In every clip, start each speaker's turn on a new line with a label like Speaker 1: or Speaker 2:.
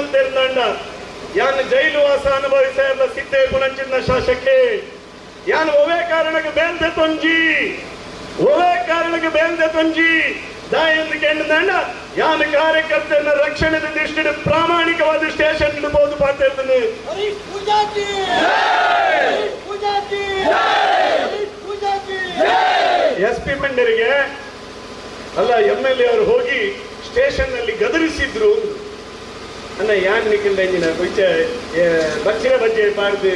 Speaker 1: ಮಲ್ತಿರ್ದಂಡ ಯಾನ್ ಜೈಲು ವಾಸ ಅನುಭವಿಸ್ತಾ ಎಲ್ಲ ಸಿದ್ದೆ ಪುಣಂಚಿನ ಶಾಸಕ್ಕೆ ಯಾನ್ ಒವೇ ಕಾರಣಕ್ಕೆ ಬೇಲ್ದೆ ತೊಂಜಿ. ಒವೇ ಕಾರಣಕ್ಕೆ ಬೇಲ್ದೆ ತೊಂಜಿ. ದಾಯಂದು ಕೆಂಡದಂಡ ಯಾನ್ ಕಾರ್ಯಕರ್ತನ ರಕ್ಷಣೆದ ದೃಷ್ಟಿಯ ಪ್ರಾಮಾಣಿಕವಾದ ಸ್ಟೇಷನ್ ಇಡಬಹುದು
Speaker 2: ಹರೀಶ್ ಪೂಜಾಜಿ
Speaker 1: ಎಸ್ ಪಿ ಮಂಡರಿಗೆ ಅಲ್ಲ ಎಂ ಎಲ್ ಎ ಅವರು ಹೋಗಿ ಸ್ಟೇಷನ್ನಲ್ಲಿ ಗದರಿಸಿದ್ರು. ಅನ್ನ ಯಾನ್ ನಿಖಿಲ್ ಎಂಜಿನ ಕುಯ್ಚ ಬಚ್ಚಿರ ಬಜ್ಜೆ ಪಾಡ್ದು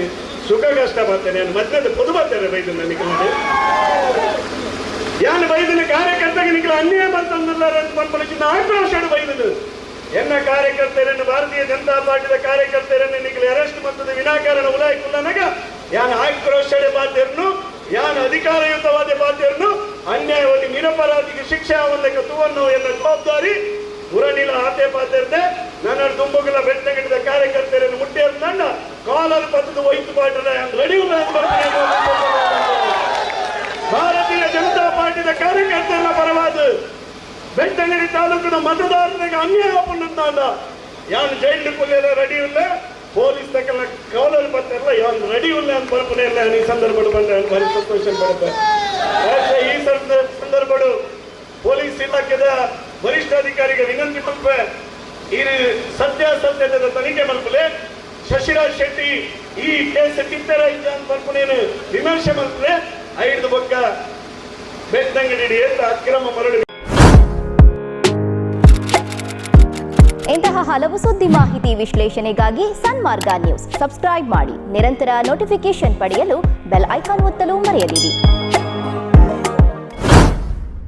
Speaker 1: ಸುಖ ಕಷ್ಟ ಬರ್ತೇನೆ. ನಾನು ಮತ್ತೆ ಪೊದು ಬರ್ತೇನೆ ಬೈದು ನಿಖಿಲ್ ಯಾನ್ ಬೈದಿನ ಕಾರ್ಯಕರ್ತಗೆ ನಿಕ್ಕ ಅನ್ಯಾಯ ಬರ್ತಂದಿಲ್ಲ ಅಂತ ಪಂಪಲಿನ ಆಕ್ರೋಶ ಬೈದನು. ಎನ್ನ ಕಾರ್ಯಕರ್ತರನ್ನು ಭಾರತೀಯ ಜನತಾ ಪಾರ್ಟಿದ ಕಾರ್ಯಕರ್ತರನ್ನು ನಿಖಿಲ್ ಅರೆಸ್ಟ್ ಮತ್ತದ ವಿನಾಕಾರಣ ಉಲಾಯಿ ಕುಲ್ಲನಗ ಯಾನ್ ಆಕ್ರೋಶಡೆ ಬಾಧ್ಯರನ್ನು ಯಾನ್ ಅಧಿಕಾರಯುತವಾದ ಬಾಧ್ಯರನ್ನು ಅನ್ಯಾಯವಾಗಿ ನಿರಪರಾಧಿಗೆ ಶಿಕ್ಷೆ ಆವಂದಕ್ಕೆ ತುವನ್ನು ಎನ್ನ ಜವಾಬ್ದಾರಿ ಉರನಿಲ ಆತೆ ಪಾತಿರ್ದೆ ನನ್ನ ತುಂಬುಗಳ ಬೆಟ್ಟಗಿಡಿದ ಕಾರ್ಯಕರ್ತರನ್ನು ಮುಟ್ಟಿಯರ್ದಂಡ ಕಾಲರ್ ಪತ್ತದ ವೈತು ಪಾಟದ ರೆಡಿ ಭಾರತೀಯ ಜನತಾ ಪಾರ್ಟಿದ ಕಾರ್ಯಕರ್ತರ ಪರವಾದ ಬೆಟ್ಟಗಿರಿ ತಾಲೂಕಿನ ಮತದಾರರಿಗೆ ಅನ್ಯಾಯ ಪುಣ್ಣಂತಾಂಡ ಯಾನ್ ಜೈಲು ಪುಲ್ಲೆಲ್ಲ ರೆಡಿ ಇಲ್ಲ, ಪೊಲೀಸ್ ತಕ್ಕಲ್ಲ ಕೌಲಲ್ಲಿ ಬರ್ತಾರಲ್ಲ, ಯಾನ್ ರೆಡಿ ಇಲ್ಲ ಅಂತ ಬರ್ಪನೆ ಇಲ್ಲ, ಈ ಸಂದರ್ಭ ಬಂದ್ರೆ ಭಾರಿ ಸಂತೋಷ ಬರುತ್ತೆ. ಈ ಸಂದರ್ಭ ಪೊಲೀಸ್ ಇಲಾಖೆದ ವರಿಷ್ಠ ಅಧಿಕಾರಿಗೆ ವಿನಂತಿ ಮಲ್ಪೆ ಈ ಸತ್ಯಾಸತ್ಯದ ತನಿಖೆ ಮಲ್ಪಲೆ ಶಶಿರಾಜ್ ಶೆಟ್ಟಿ ಈ ಕೇಸ್ ಕಿತ್ತರ ಇದ್ದ ಅಂತ ಬರ್ಪನೇನು ವಿಮರ್ಶೆ ಮಲ್ಪಲೆ ಐದು ಬೊಕ್ಕ ಬೆತ್ತಂಗಡಿ ಅಂತ ಅಕ್ರಮ ಮರಳು.
Speaker 3: ಇಂತಹ ಹಲವು ಸುದ್ದಿ ಮಾಹಿತಿ ವಿಶ್ಲೇಷಣೆಗಾಗಿ ಸನ್ಮಾರ್ಗ ನ್ಯೂಸ್. ಸಬ್ಸ್ಕ್ರೈಬ್ ಮಾಡಿ. ನಿರಂತರ ನೋಟಿಫಿಕೇಶನ್ ಪಡೆಯಲು ಬೆಲ್ ಐಕಾನ್ ಒತ್ತಲು ಮರೆಯದಿರಿ.